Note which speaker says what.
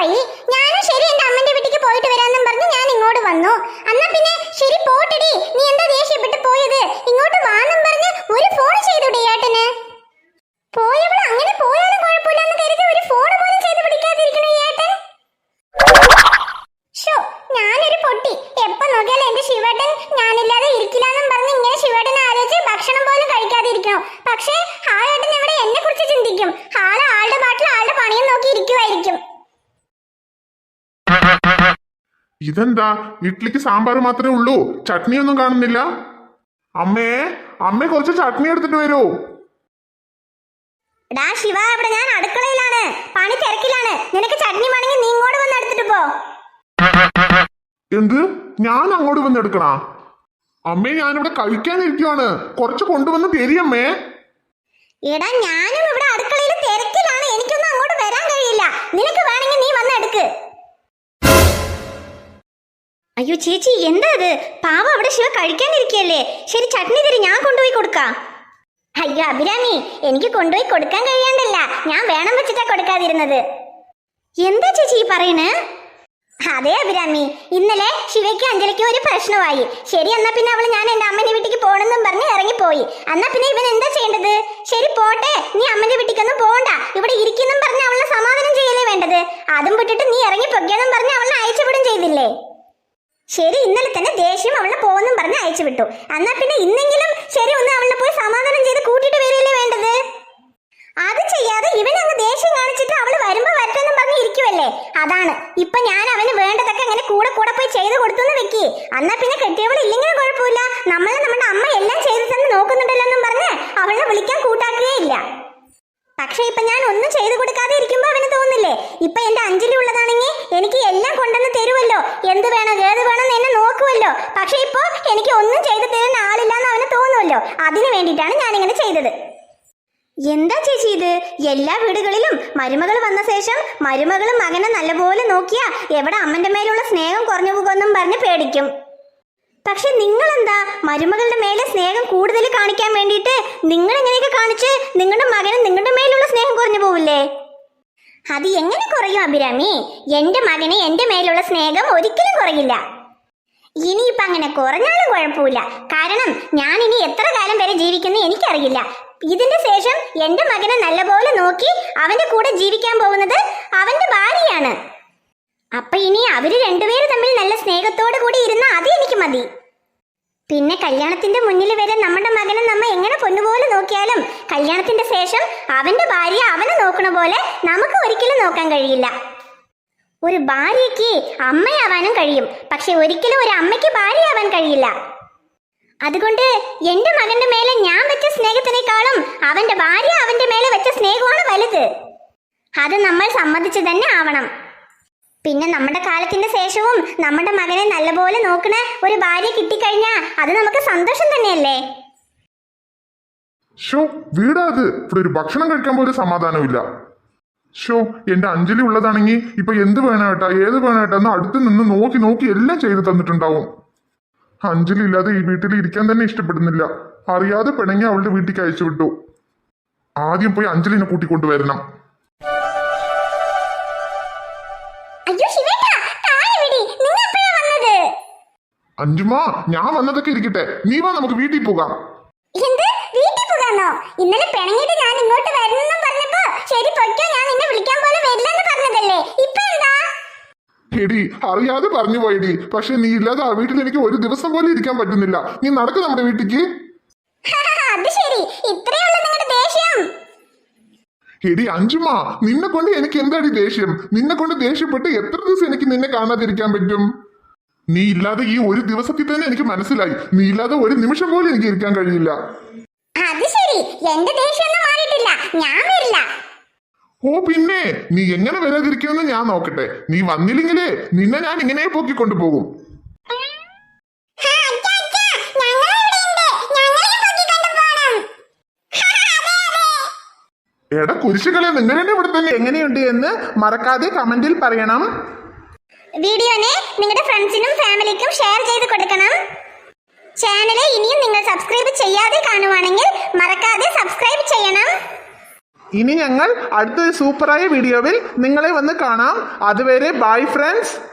Speaker 1: ഞാൻ ഞാനും ശരി എന്റെ അമ്മന്റെ വീട്ടിലേക്ക് പോയിട്ട് വരാന്നും പറഞ്ഞ് ഞാൻ ഇങ്ങോട്ട് വന്നു. എന്നാ പിന്നെ ശരി പോട്ടടി. നീ എന്താ ദേഷ്യപ്പെട്ട് പോയത്? ഇങ്ങോട്ട് വാന്നും പറഞ്ഞ് ഒരു ഫോൺ ചെയ്തുടേ ഏട്ടന്. പോയവൾ അങ്ങനെ പോയാലും കുഴപ്പമില്ലെന്ന് കരുതി ഒരു ഫോൺ പോലും ചെയ്ത് പിടിക്കാതിരിക്കണേ ഏട്ടൻ. ഷോ ഞാനൊരു പൊട്ടി. എപ്പോ നോക്കിയാലും എന്റെ ശിവേട്ടൻ ഞാനില്ലാതെ ഇരിക്കില്ലെന്നും പറഞ്ഞ് ഇങ്ങനെ ശിവേട്ടൻ ആലോചിച്ച് ഭക്ഷണം പോലും കഴിക്കാതിരിക്കണോ. പക്ഷേ ആ ഏട്ടൻ ഇവിടെ എന്നെ കുറിച്ച് ചിന്തിക്കും. ഹാല ആളുടെ പാട്ടിൽ ആളുടെ പണിയും നോക്കി ഇരിക്കുമായിരിക്കും
Speaker 2: ഇതെന്താ? ഇഡ്ലിക്ക് സാമ്പാർ മാത്രമേ ഉള്ളൂ. ചട്നി ഒന്നും കാണുന്നില്ല. അമ്മേ അമ്മേ കുറച്ച് ചട്നി എടുത്തിട്ട് വരൂ.
Speaker 1: ഡാ ശിവ ഇവിടെ ഞാൻ അടുക്കളയിലാണ്. പണി തിരക്കിലാണ്. നിനക്ക് ചട്നി വേണമെങ്കിൽ നീ ഇങ്ങോട്ട് വന്ന് എടുത്തിട്ട് പോ.
Speaker 2: എന്ത്? ഞാൻ അങ്ങോട്ട് വന്ന് എടുക്കണാ? അമ്മേ ഞാനിവിടെ കഴിക്കാനിരിക്കുവാണ്. കുറച്ച് കൊണ്ടുവന്ന് തരിയമ്മേ
Speaker 1: എടാ ഞാനും ഇവിടെ അടുക്കളയിൽ തിരക്കിലാണ്. എനിക്കൊന്നും അങ്ങോട്ട് വരാൻ കഴിയില്ല. നിനക്ക് അയ്യോ ചേച്ചി എന്താ അത്? പാവ അവിടെ ശിവ കഴിക്കാനിരിക്കല്ലേ ശരി ചട്നി തരി ഞാൻ കൊണ്ടുപോയി കൊടുക്കാം. അയ്യോ അഭിരാമി എനിക്ക് കൊണ്ടുപോയി കൊടുക്കാൻ കഴിയാണ്ടല്ല. ഞാൻ വേണം വെച്ചിട്ടാ കൊടുക്കാതിരുന്നത്. എന്താ ചേച്ചി ഈ പറയണേ? അതെ അഭിരാമി. ഇന്നലെ ശിവയ്ക്ക് അഞ്ജലിക്ക് ഒരു പ്രശ്നമായി. ശരി എന്നാ പിന്നെ അവൾ ഞാൻ എന്റെ അമ്മന്റെ വീട്ടിലേക്ക് പോണെന്നും പറഞ്ഞ് ഇറങ്ങിപ്പോയി. എന്നാ പിന്നെ ഇവൻ എന്താ ചെയ്യേണ്ടത്? ശരി പോട്ടെ. നീ അമ്മന്റെ വീട്ടിക്കൊന്നും പോണ്ട. ഇവിടെ ഇരിക്കുന്നും പറഞ്ഞ് അവളെ സമാധാനം ചെയ്യലേ വേണ്ടത്? അതും വിട്ടിട്ട് നീ ഇറങ്ങി പൊക്കിയെന്നും പറഞ്ഞ് അവളെ അയച്ചുവിടും ചെയ്തില്ലേ? ശരി ഇന്നലെ തന്നെ ദേഷ്യം അവളെ പോകുന്നും പറഞ്ഞ് അയച്ചു വിട്ടു. എന്നാ പിന്നെ ഇന്നെങ്കിലും ശരി ഒന്ന് അവളെ പോയി സമാധാനം ചെയ്ത് കൂട്ടിട്ട് വരികയല്ലേ വേണ്ടത്? അത് ചെയ്യാതെ ഇവൻ അങ്ങ് ദേഷ്യം കാണിച്ചിട്ട് അവൾ വരുമ്പോ വരട്ടെന്നും പറഞ്ഞ് ഇരിക്കുവല്ലേ? അതാണ്. ഇപ്പൊ ഞാൻ അവന് വേണ്ടതൊക്കെ അങ്ങനെ കൂടെ കൂടെ പോയി ചെയ്ത് കൊടുത്തു വെക്കി. എന്നാ പിന്നെ കെട്ടിയവൾ ഇല്ലെങ്കിലും കുഴപ്പമില്ല. നമ്മളെ നമ്മുടെ അമ്മ എല്ലാം ചെയ്തു തന്നെ നോക്കുന്നുണ്ടല്ലോ എന്നും പറഞ്ഞ് അവളെ വിളിക്കാൻ കൂട്ടാക്കുകയില്ല പക്ഷെ ഇപ്പൊ ഞാൻ ഒന്നും ചെയ്തു കൊടുക്കാതെ ഇരിക്കുമ്പോ അവന് തോന്നില്ലേ ഇപ്പൊ എന്റെ അഞ്ജലി ഉള്ളതാണെങ്കിൽ എനിക്ക് എല്ലാം കൊണ്ടുവന്ന് തരുമല്ലോ എന്ത് വേണം ഏത് വേണം എന്ന് എന്നെ നോക്കുമല്ലോ പക്ഷെ ഇപ്പൊ എനിക്ക് ഒന്നും ചെയ്തു തരുന്ന ആളില്ലാന്ന് അവന് തോന്നുമല്ലോ അതിനു വേണ്ടിയിട്ടാണ് ഞാനിങ്ങനെ ചെയ്തത്. എന്താ ചേച്ചി ഇത്? എല്ലാ വീടുകളിലും മരുമകൾ വന്ന ശേഷം മരുമകളും മകനെ നല്ലപോലെ നോക്കിയാ എവിടെ അമ്മന്റെ മേലുള്ള സ്നേഹം കുറഞ്ഞു പോകുമെന്നും പറഞ്ഞ് പേടിക്കും. പക്ഷെ നിങ്ങൾ എന്താ മരുമകളുടെ മേലെ സ്നേഹം കൂടുതൽ കാണിക്കാൻ വേണ്ടിയിട്ട് നിങ്ങൾ എങ്ങനെയൊക്കെ കാണിച്ച് നിങ്ങളുടെ മകന് നിങ്ങളുടെ മേലുള്ള സ്നേഹം കുറഞ്ഞു പോവില്ലേ? അത് എങ്ങനെ കുറയും അഭിരാമി? എന്റെ മകന് എന്റെ മേലുള്ള സ്നേഹം ഒരിക്കലും കുറയില്ല. ഇനിയിപ്പൊ അങ്ങനെ കുറഞ്ഞാലും കുഴപ്പമില്ല. കാരണം ഞാൻ ഇനി എത്ര കാലം വരെ ജീവിക്കുന്നു എനിക്കറിയില്ല. ഇതിന്റെ ശേഷം എന്റെ മകനെ നല്ലപോലെ നോക്കി അവന്റെ കൂടെ ജീവിക്കാൻ പോകുന്നത് അവന്റെ ഭാര്യയാണ്. അപ്പൊ ഇനി അവർ രണ്ടുപേരും തമ്മിൽ നല്ല സ്നേഹത്തോടു കൂടി ഇരുന്ന അത് എനിക്ക് മതി. പിന്നെ കല്യാണത്തിന്റെ മുന്നിൽ വരെ നമ്മുടെ മകനെ നമ്മ എങ്ങനെ പൊന്നുപോലെ നോക്കിയാലും കല്യാണത്തിന്റെ ശേഷം അവന്റെ ഭാര്യ അവനെ നോക്കണ പോലെ നമുക്ക് ഒരിക്കലും നോക്കാൻ കഴിയില്ല. ഒരു ഭാര്യയ്ക്ക് അമ്മയാവാനും കഴിയും. പക്ഷെ ഒരിക്കലും ഒരു അമ്മയ്ക്ക് ഭാര്യയാവാൻ കഴിയില്ല. അതുകൊണ്ട് എന്റെ മകന്റെ മേലെ ഞാൻ വെച്ച സ്നേഹത്തിനേക്കാളും അവന്റെ ഭാര്യ അവന്റെ മേലെ വെച്ച സ്നേഹമാണ് വലുത്. അത് നമ്മൾ സമ്മതിച്ചു തന്നെ ആവണം. പിന്നെ നമ്മുടെ കാലത്തിന്റെ ശേഷവും നമ്മുടെ മകനെ നല്ലപോലെ നോക്കണ ഒരു ഭാര്യ കിട്ടിക്കഴിഞ്ഞാ അത് നമുക്ക് സന്തോഷം തന്നെയല്ലേ?
Speaker 2: ഷോ വീടാ ഇവിടെ ഒരു ഭക്ഷണം കഴിക്കാൻ പോലും സമാധാനമില്ല ഷോ എന്റെ അഞ്ജലി ഉള്ളതാണെങ്കിൽ ഇപ്പൊ എന്ത് വേണേട്ടാ ഏത് വേണേട്ടാ എന്ന് അടുത്ത് നിന്ന് നോക്കി നോക്കി എല്ലാം ചെയ്തു തന്നിട്ടുണ്ടാവും. അഞ്ജലി ഇല്ലാതെ ഈ വീട്ടിൽ ഇരിക്കാൻ തന്നെ ഇഷ്ടപ്പെടുന്നില്ല. അറിയാതെ പിണങ്ങി അവളുടെ വീട്ടിലേക്ക് അയച്ചു വിട്ടു. ആദ്യം പോയി അഞ്ജലിനെ കൂട്ടിക്കൊണ്ടുവരണം അഞ്ജുമ ഞാൻ വന്നതൊക്കെ ഇരിക്കട്ടെ. നീ വാ നമുക്ക് വീട്ടിൽ പോകാം.
Speaker 1: വീട്ടിൽ ഇന്നലെ പിണങ്ങിയിട്ട് ഞാൻ ഇങ്ങോട്ട്
Speaker 2: എടി അറിയാതെ പറഞ്ഞു പോയടി. പക്ഷെ നീ ഇല്ലാതെ ആ വീട്ടിൽ എനിക്ക് ഒരു ദിവസം പോലും ഇരിക്കാൻ പറ്റുന്നില്ല. നീ നടക്ക് നമ്മുടെ വീട്ടിക്ക്.
Speaker 1: അത് ശരി. ഇത്രയേ ഉള്ളൂ നിങ്ങളുടെ ദേഷ്യം.
Speaker 2: എടി അഞ്ചുമ നിന്നെ കൊണ്ട് എനിക്ക് എന്താടി ദേഷ്യം? നിന്നെ കൊണ്ട് ദേഷ്യപ്പെട്ട് എത്ര ദിവസം എനിക്ക് നിന്നെ കാണാതിരിക്കാൻ പറ്റും? നീ ഇല്ലാതെ ഈ ഒരു ദിവസത്തിൽ തന്നെ എനിക്ക് മനസ്സിലായി. നീ ഇല്ലാതെ ഒരു നിമിഷം പോലും എനിക്ക് ഇരിക്കാൻ കഴിയില്ല.
Speaker 1: അത് ശരി. എന്റെ മാറിയിട്ടില്ല. ഞാൻ വരില്ല.
Speaker 2: ഓ പിന്നെ നീ എങ്ങനെ വരാതിരിക്കുമെന്ന് ഞാൻ നോക്കട്ടെ. നീ വന്നില്ലെങ്കിലേ നിന്നെ ഞാൻ ഇങ്ങനെ
Speaker 1: പോക്കി കൊണ്ടുപോകും പൊക്കിക്കൊണ്ട്.
Speaker 2: എടാ കുരിശുകളെ നിങ്ങളുടെ ഇവിടെ തന്നെ
Speaker 3: എങ്ങനെയുണ്ട് എന്ന് മറക്കാതെ കമന്റിൽ പറയണം.
Speaker 1: വീഡിയോനെ നിങ്ങളുടെ ഫ്രണ്ട്സിനും ഫാമിലിക്കും ഷെയർ ചെയ്ത് കൊടുക്കണം. ചാനൽ ഇനിയും നിങ്ങൾ സബ്സ്ക്രൈബ് ചെയ്യാതെ കാണുവാണെങ്കിൽ
Speaker 2: ഇനി ഞങ്ങൾ അടുത്തൊരു സൂപ്പറായ വീഡിയോയിൽ നിങ്ങളെ വന്ന് കാണാം. അതുവരെ ബൈ ഫ്രണ്ട്സ്.